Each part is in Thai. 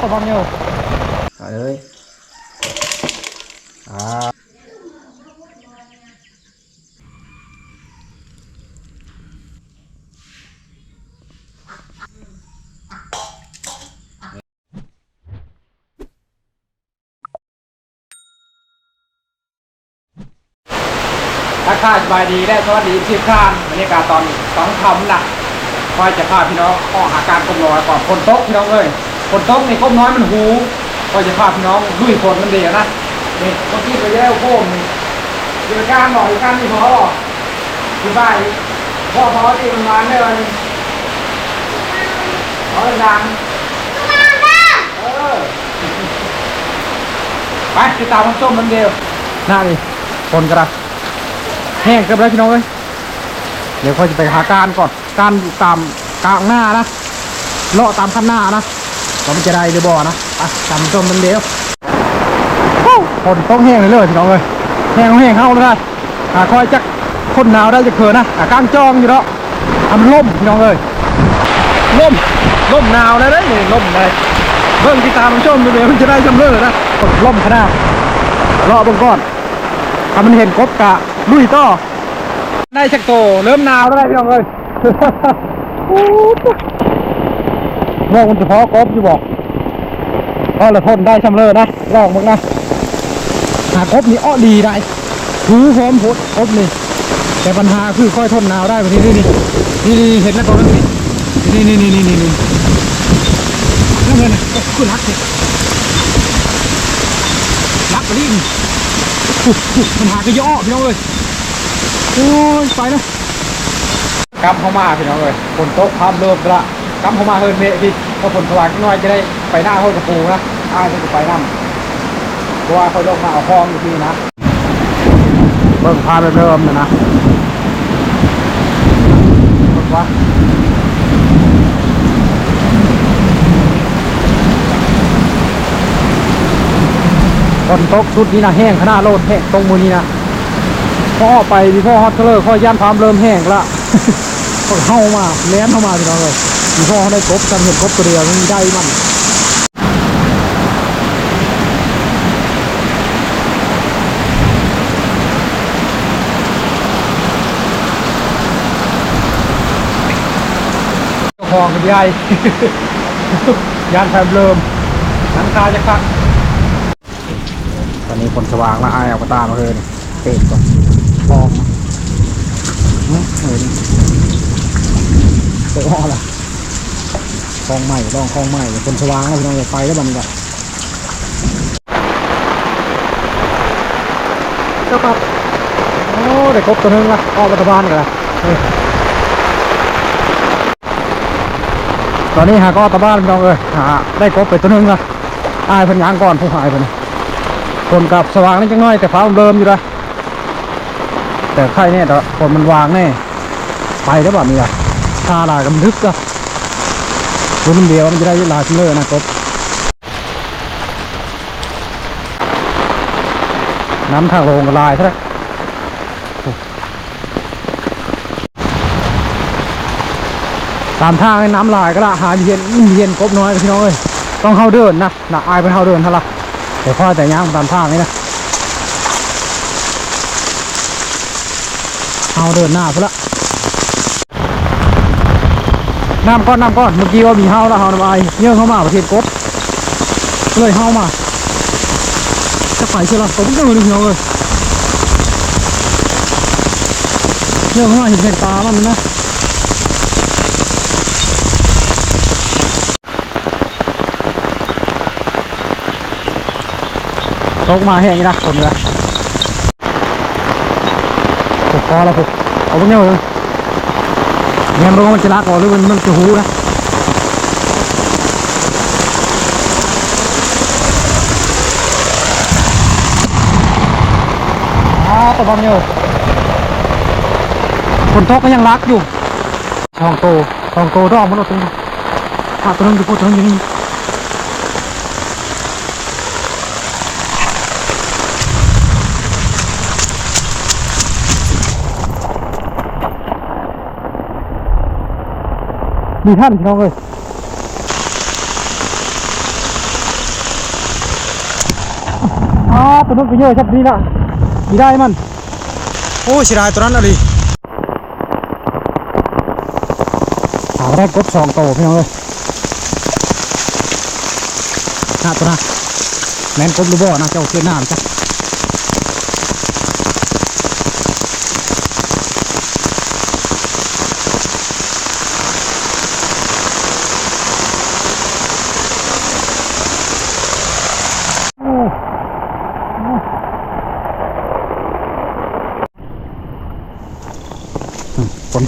ตะบังอยู่เอาเลยอ่าทักทายสบายดีและสวัสดีที่ข้านบรรยากาศตอนสองคำนะคอยจะพาพี่น้องออกอาการกลมน้อยก่อนฝนตกพี่น้องเอ้ย ฝนตกนี่กลมน้อยมันหูคอจะพาพี่น้องลุยฝนมันเดียวนะนี่เมื่อกี้ไปแล้วโค้งนี่อยู่กางหน่อยกลางนี่พอหรออยู่บ้านพ่อพอที่มันมาได้วันพอดังเออไปติดตามมันส้มมันเดียวหน้านี่ฝนกระแห้งกันแล้วพี่น้องเอ้ยเดี๋ยวค่อยจะไปหาการก่อนการตามกลางหน้านะเลาะตามข้างหน้านะ มันจะได้หรือบ่นะไปตามมันส้มมันเดียวฮู้ฝนต้องแห้งเลยเลยพี่น้องเอ้ยแห้งแห้งเข้าเลยนะคอยจักคนหนาวได้จะเขินนะกลางจองอยู่แล้วทำล่มพี่น้องเอ้ยล่มล่มหนาวเลยนะนี่ล่มเลยเบิ่งติดตามมันส้มเดี๋ยวมันจะได้จำเริญนะฝนล่มขนาดเลาะเบิ่งก่อนถ้ามันเห็นกบกะลุยต่อได้ชักโตเริ่มหนาวแล้วได้พี่น้องเอ้ย โมองมันเฉพาะกบอยู่บอกก็ละทนได้ชำเลิศนะลองมึงนะหากบนี่อ้อดีได้ถือพร้อมพดกบนี่แต่ปัญหาคือค่อยทนหนาวได้แบบนี้นี่นี่นี่เห็นแล้วตัวนั้นนี่นี่นี่นี่นี่นี่นั่นเลยนะคือรักเนี่ยรักระดิ่งอุ๊ยอุ๊ยมันหากระย่อพี่น้องเอ้ยโอ้ยไปนะ กำเข้ามาพี่น้องเอ้ยฝนตกพามเริ่มละกำเข้ามาเฮิร์นเมะพี่พอฝนสว่างนิดหน่อยจะได้ไปหน้าห้องกระปูนะอ้ายจะไปนั่งเพราะว่าเขาลงมาเอาคลองอยู่ที่นะเบิ่งพาไปเริ่มนะนะว่าฝนตกชุดนี้นะแห้งขนาดโลดแห้งตรงมือนี้นะพ่อไปพี่พ่อฮอตเทเลอร์ข้อย่านพามเริ่มแห้งละ เข้ามาแล้นเข้ามาพี่น้องเลยพี่พ่อเขาได้กบกันเห็นกบตัวเดียวมันได้มันเจ้าของกันใหญ่ยานแฟมเริ่มหลังคาจะพักตอนนี้คนสว่างละอายเอากระตามาเลยเตะก่อนฟองอืม เห็นเตะห่อละคลองใหม่ลองคลองใหม่คนสว่างแล้วพี่น้องไปแล้วมันก็เจ้าครับโอ้ได้ครบตัวหนึงละออกรัฐบาลกันละตอนนี้หาก็ตะบ้านพี่น้องเอ้ยหาได้ครบไปตัวหนึงละอายพันยางก่อนผู้หายเพันคนกับสว่างนิดจังน้อยแต่ฟ้ามันเดิมอยู่ละแต่ไข่เนี่ยแต่คนมันวางแน่ ไปแล้วแบบนี้อะชาลายกับทึกก็รุ่นเดียวมันจะได้ลาชิ้นเลยนะครับน้ำทางลงลายใช่ไหมตามทางน้ำลายก็ละหาเย็นเย็นกบน้อยพี่น้องเอ้ยต้องเข้าเดินนะหนักอายเป็นเข้าเดินเท่าไหร่แต่พ่อแต่ย่างตามทางนี่นะเอาเดินหน้าไปละ น้ำก้อนน้ำก้อนเมื่อกี้ว่ามีเฮาแล้วเฮาทำไมเยอะเข้ามาประเทศกบเลยเฮามาจะไปเชียวละผมก็ไม่รู้เหี่ยเลยเยอะเข้ามาเห็นเป็นตามันนะตกมาแห้งนะคนละผูกคอแล้วผูกเอาไปเนี่ยเลย เงี้ยรู้ว่ามันจะรักก่อนหรือมันมันจะหูนะตะบังเนี่ยคนทกก็ยังรักอยู่ทองโตทองโตรอบมันเอาตรงนี้ถ้าตัวนึงอยู่พูดตรงนี้ มีท่านพี่น้องเลยอ๋อตัวนั้นก็เยอะชัดนี่ละมีได้มัน โอ้เสียดายตัวนั้นอะไรหาได้กบสองโตพี่น้องเลยหน้าตัวนั้นแมนกบหรือบ่นะเจ้าเชื่อหน้ามันจ้ะ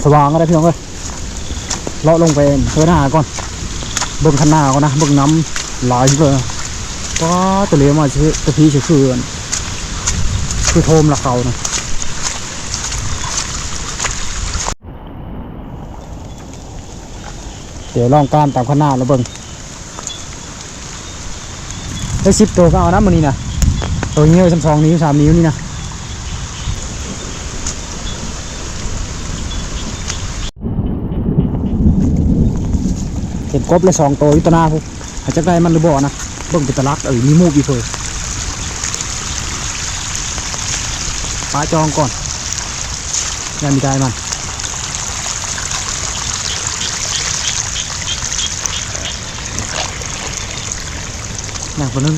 สว่างก็ได้พี่น้องเลยเลาะลงไปเพื่อหน้าก่อนเบิ่งข้างหน้าก่อนนะเบิ่งน้ำหลเลยว้าตัวเลี้ยมาชื่อตะพีชื่อคืออันคือโทมละเขานะเดี๋ยวลองการตามข้างหน้าแล้วเบิ่งได้สิบตัวก็เอานะมันนี้นะตัวนี้เลยสองนิ้วสามนิ้วนี่นะ เห็นกบเลยสองตัวอยู่ตหนาพวกอาจจะได้มันหรือบ่อนะเบิ่งเป็นตลักเออมีมูบอีกเพิ่นปลาจองก่อนยังมีได้มันหนักกว่านึง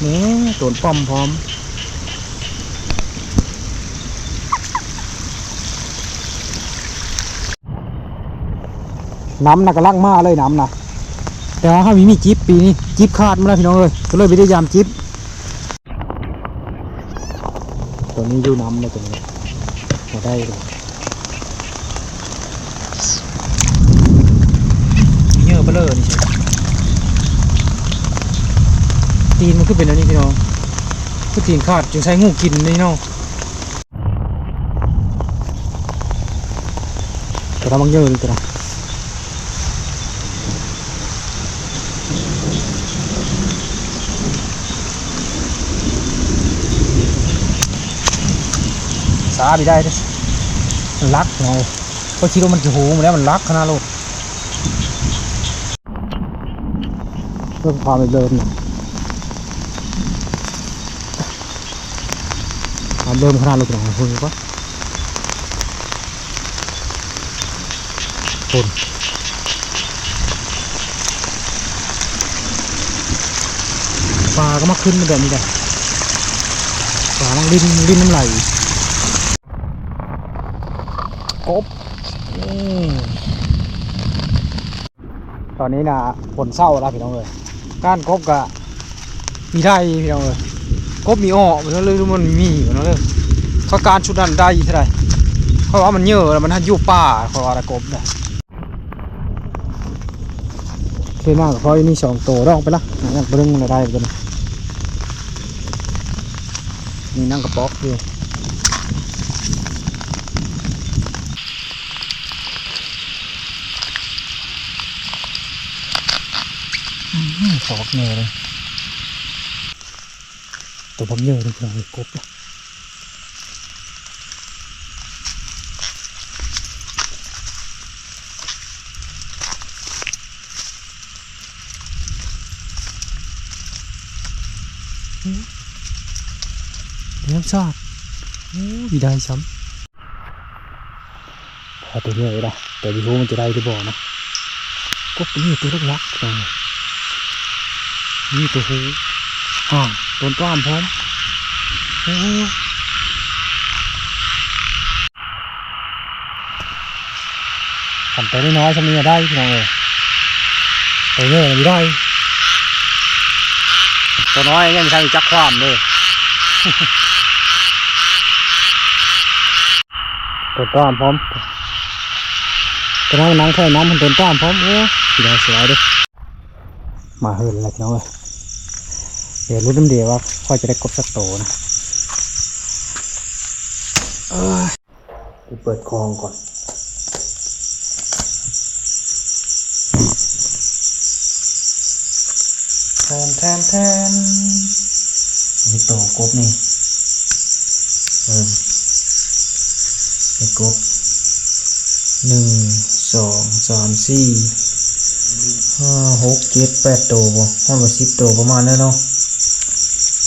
เนี่ยตัวป้อมพร้อม น้ำน่ะกำลังมาเลยน้ำน่ะแต่ว่าเขามีมีจิ๊บปีนี้จิ๊บขาดมาแล้วพี่น้องเลยก็เลยไปได้ยามจิ๊บตัวนี้ยู่น้ำเลยตัวนี้มาได้เลยเยอะไปเลยนี่ใช่ตีนมันคือเป็นอันนี้พี่น้องคือตีนขาดจึงใช้งูกินนี่เนาะแต่เราบางเยอะเลยตัวนะาบีได้ด้อมันรักเนาเพราะคิดว่ามันจะหูมาแล้วมันรักขนาดโลดเพิ่มความเดิมความเดิมขนาดโลดหน่อยคุณก็คุณปลาก็มาขึ้นมาแบบนี้เลยปลามันลิ้นลิ้นน้ำไหล กบตอนนี้นะฝนเศร้าแล้วพี่น้องเลยก้านกบกะมีได้พี่น้องเลยกบมีอ้อมันเลยมันมีพี่น้องเลยเขาการชุดนั้นได้เท่าไหร่เพราะว่ามันเยอะแล้วมันทันอยู่ป่าเขาว่าระกบเนี่ยเคยมากเพราะมีสองตัวร้องไปละนั่งเรื่องมันได้ไปเลยนี่นั่งกระป๋อกอยู่ สอกเงยเลยตัวผมเยอะเลยพี่องกบอะเลี้ยงชาติโอ้ยได้ซ้ำพอตัวเนี้ยเลยนะแต่ไม่รู้มันจะได้หรือเปล่านะกบนี่ตัวเล็กๆพี่น้อง นี่ตัวหูอ่าต้นกล้ามพร้อมโอ้ขันตัวน้อยๆชำนี้ได้พี่น้องเอยตัวเยอะไม่ได้ตัวน้อยยังไม่ใช่จักความเลยต้นกล้ามพร้อมตัวน้อยนั่งแค่น้ำมันต้นกล้ามพร้อมโอ้สีแดงสวยด้วยมาเฮิร์นอะไรพี่น้องเอ้ย เดี๋ยวรู้น้ำเดียวว่าค่อยจะได้กบสักโตนะเออกูเปิดคลองก่อน แทนแทนแทนนี่โตกบนี่เริ่มได้กบหนึ่งสองสามสี่หห้าหกเจ็ดแปดตัวบ่ห้องละสิบตัวประมาณนั้นเนาะ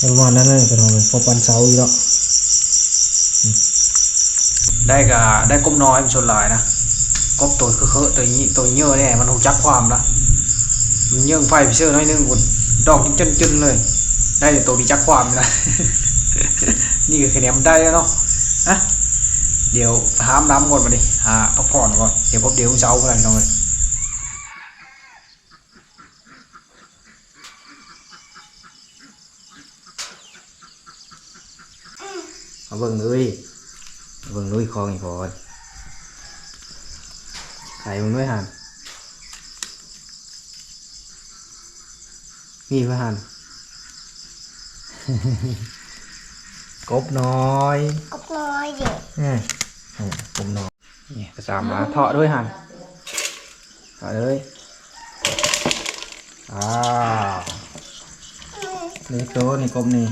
ประมาณนั้นเลยพี่น้องเลยพอปันเสาอีกแล้วได้กะได้กบน้อยเป็นชนหลายนะกบตัวคือเคอะตัวนี้ตัวเยอะแน่มันหูจักความละมันเยื่องไฟไปเชื่อน้อยนึงกุดดอกจนจนๆเลย ได้แต่ตัวมีจักความนะนี่ก็คะแนนมันได้แล้วเนาะอะเดี๋ยวหามน้ำก่อนมาดิหาพักผ่อนก่อนเดี๋ยวพบเดี๋ยวเช้ากันหน่อยเอา เบิ่งเลยเอาเบิ่งลุยคลองอีกพอนใส่มึงด้วยหันมีเพื่อหันกบน้อยก็น้อยเด็กอืมอืมกบน้อยนี่กระสามหมาเถาะด้วยหันเถาะเลยอ้าวนี่ตัวนี่กบนี่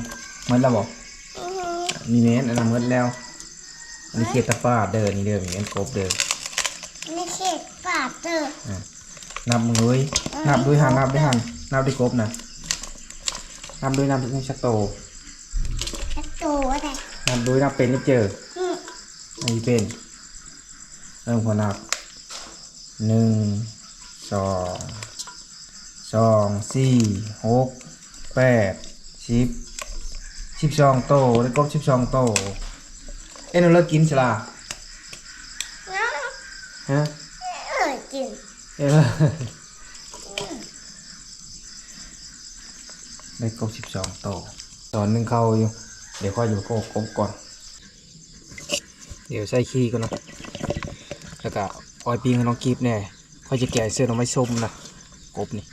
มันและบอก มีเมนอันนั้นหมดแล้ว อันนี้เขียดตะปาดเดินนี่เดิมมีเมนกบเดิมไม่ใช่ปาเตอร์นับมือด้วยนับด้วยหันนับด้วยหันนับด้วยกบนะนับด้วยนับด้วยชักโตกระตัวอะไรนับด้วยนับเป็นไม่เจออืมอันนี้เป็นเริ่มขอนับหนึ่งสองสองสี่หกแปดสิบ สิบสองโตได้กบสิบสองโตเอ็นเราเลิกกินฉลาน้องฮะเออกินเอ้ยได้กบสิบสองโตวตอนหนึ่งเข้าอยู่เดี๋ยวค่อยอยู่โกกบก่อน เดี๋ยวใส่ขี้ก่อนเนาะแล้วก็ปล่อยปีงให้น้องกีบแน่ค่อยจะแกะเสื้อน้องไม้ส้มนะกบนี่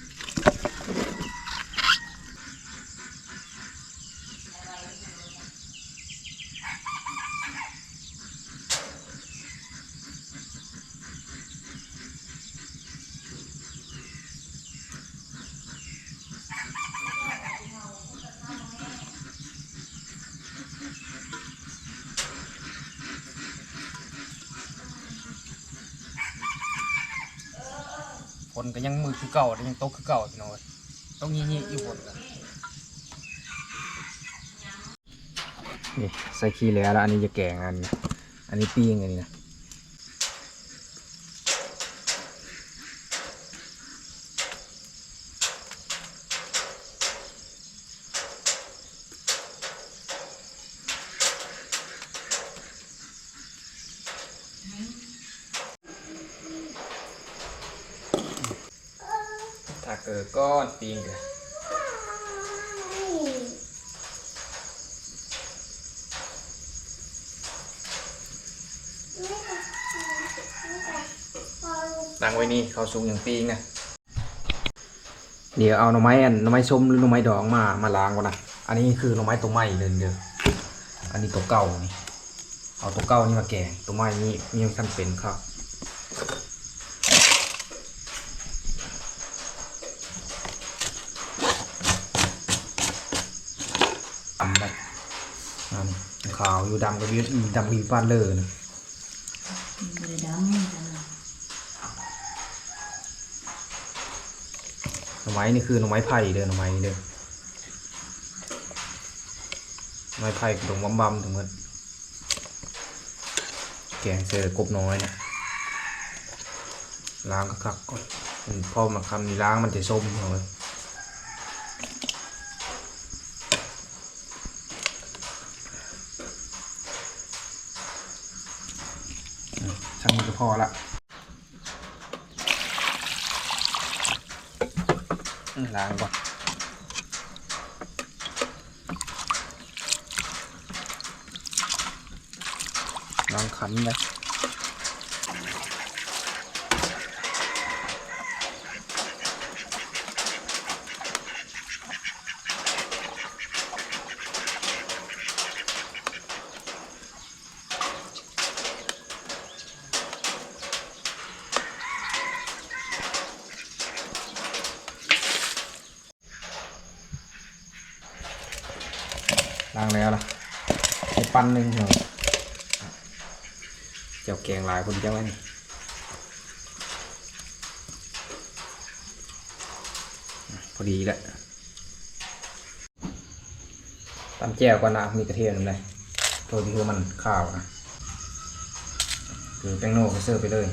นก็ยังมือคือเก่ายังตกคือเก่าพี่น้อยต้องยี่ยี่อยู่ฝนกันนี่ใส่ขี้แล้วแล้วอันนี้จะแกงอัน อันนี้ปีงอันนี้นะ เกิดก้อนปีงกันตั้งไว้นี่เขาสูงอย่างปีงนะเดี๋ยวเอาหน่อไม้อันหน่อไม้ส้มหรือหน่อไม้ดองมามาล้างก่อนนะอันนี้คือหน่อไม้ตัวใหม่เลยเด้ออันนี้ตัวเก่านี่เอาตัวเก่านี่มาแกงตัวใหม่นี่มีขั้นเป็นครับ ดำไปอันนี้ขาวอยู่ดำก็ดีดำมีบ้านเลยนะหน่อไม้นี่คือหน่อไม้ไผ่เด้อหน่อไม้นี่เด้อหน่อไม้ไผ่ตรงบำบำถึงมันแกงเสือกบน้อยเนี่ยล้างก็คักก่อนมันพอมาคำนี้ล้างมันจะส้มเลยอืมช่างมันก็พ อละล้างก่อนลองขันเลยางแล้วล่ะไอ้ปั้นหนึ่งเหรอเจ้าแกงลายคนเจ้าไว้นี่พอดีแหละตำแจ่วก่อนนะมีกระเทียมเลยตัวที่คือมันข้าวนะคือแป้งโน่ก็เสิร์ฟไปเลย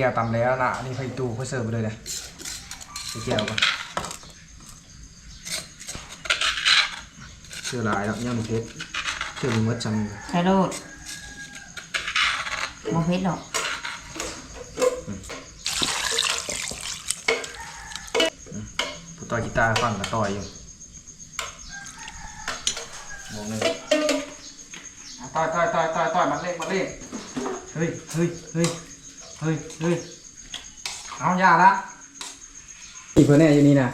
จียวตำแล้วนะอันนี่ไฟตูเขาเสิร์ฟไปเลยนะไปเจียวก่อนเชื่อหลายแล้วย่างเพชรเชื่อมีมดชันไทโรดโมเพชรหรอกผู้ต่อยกีตาร์ฟังกับต่อยอยู่มองเลยอะต่อยต่อยต่อยต่อยต่อยมันเล่งมันเล่งเฮ้ยเฮ้ยเฮ้ย เฮ้ยเฮ้ยเอาอย่าละอีเพื่อนแน่อยู่นี่นะ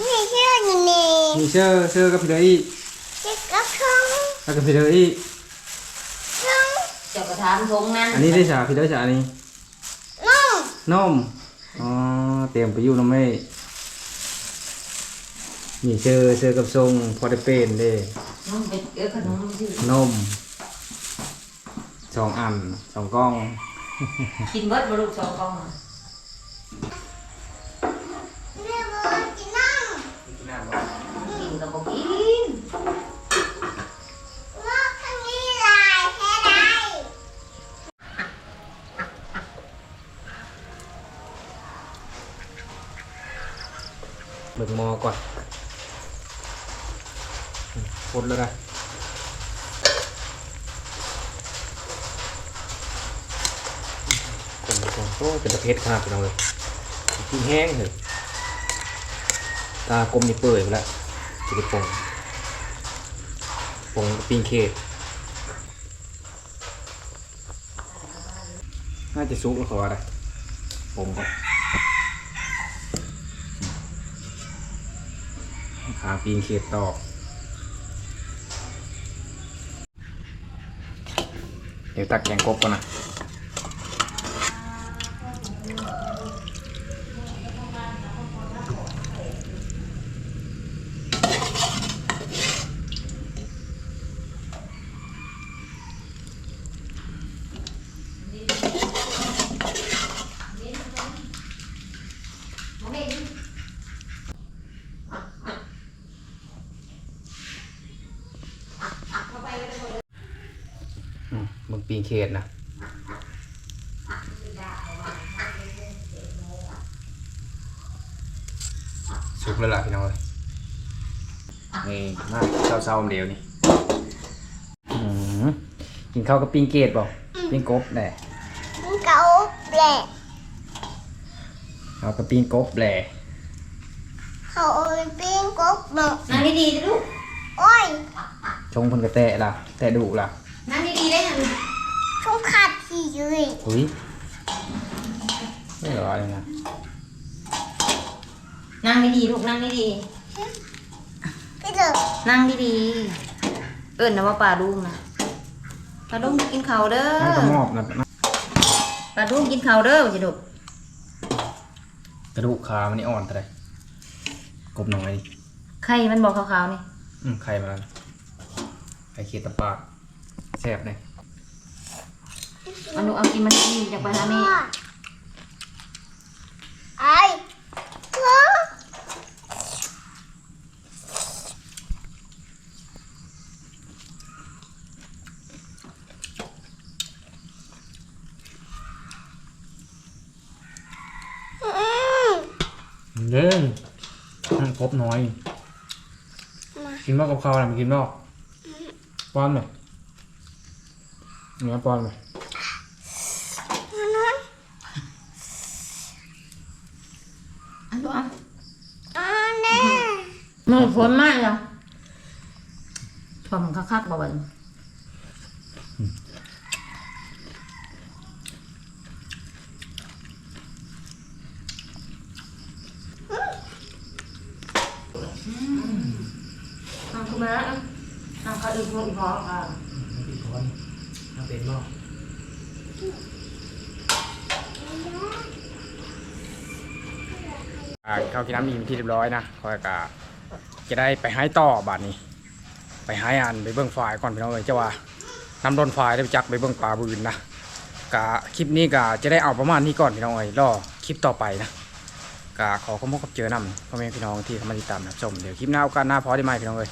นี่เชื่อนี่นี่มีเชื่อเชื่อกับพี่เดอี้เชื่อกับช่องแล้วกับพี่เดอี้ช่องเจ้ากระทามทงนั่นอันนี้ได้ฉาพี่เดฉาอันนี้น้องนมอ๋อเตรียมไปอยู่น้ำไม่นี่เชื่อเชื่อกับทรงพอได้เป็นเด้น้องเป็นเออขนมสินมสองอันสองกล้อง กินเบิดบลูกสองกล่องอะแม่บอกกินน้องกินกับบอกกินว่าข้างนี้ลายแค่ใดเบิกหมอก่อนพดแล้วนะคนคนโอ้เป็นตะเพชรขนาดนั้นเลยกินแห้งเลยตากลมนี่เปื่อยไปแล้วจะได้ปงปงปิ้งเค้กน่าจะซุกแล้วเขาว่าอะไรผมก่อนขาปีนเขตต่อเดี๋ยวตักแกงกบก่อนนะ อืมมึงปีนเขตนะสุกแล้วล่ะพี่น้องเลยนี่มาเศร้าๆเดียวนี่อื้อหือกินข้าวกับปิ้งเกตบ่ปิ้งกบแหละมึงเกาแหละข้าวกับปิ้งกบแหละเขาเอาไปปิ้งกบเนาะนั่งดีๆนะลูกโอ้ยชงเพิ่นกระแตะล่ะ แตะดุล่ะ นั่งดีๆได้หัน ช่ องขาดที่เลยอุ้ยไม่เหรออะไรนะนั่งดีๆลูกนั่งดีพี่เลิกๆนั่งดีๆเอิ้นนะว่าปลาดุงนะปลาดุงกินข้าวเด้อนั่งกระมอบนะนะปลาดุงกินข้าวเด้อจิลูกกระดูกขามันนี่อ่อนแต่ไรกบหน่อยไข่มันบอกขาวๆนี่อืมไข่มาแล้วไข่เขียดตะปากแซ่บเลย มันดูเอากินมันดีจากไปหาแม่ไอ้พ่ออืมเด้งนั่งกบน้อยมากินมากกับข้าวอะไรมากินนอกป้อนไหมเนื้อป้อนไหม มาหน่อย อันดูอะ อ่าแน่ มันฝนมากเลยทอมคักๆบ่เบิ่งนั่งขึ้นมาแล้วนั่งเขาอีกพวกอีกพอค่ะอีกคนน่าเป็นนอกอ่าเข้ากินน้ำมีเป็นที่เรียบร้อยนะคอยกะ จะได้ไปให้ต่อบาดนี้ ไปให้อันไปเบื้องฝ่ายก่อนพี่น้องเอ้ยเจ้าว่าน้ำร้อนฝ่ายได้ไปจักไปเบื้องปลาบืนนะกะคลิปนี้กะจะได้เอาประมาณนี้ก่อนพี่น้องเอ้ยรอคลิปต่อไปนะกะขอขอบคุณกับเจอนำพ่อแม่พี่น้องที่เข้ามาติดตามรับชมเดี๋ยวคลิปหน้าโอกาสหน้าพอได้ไหมพี่น้องเอ้ย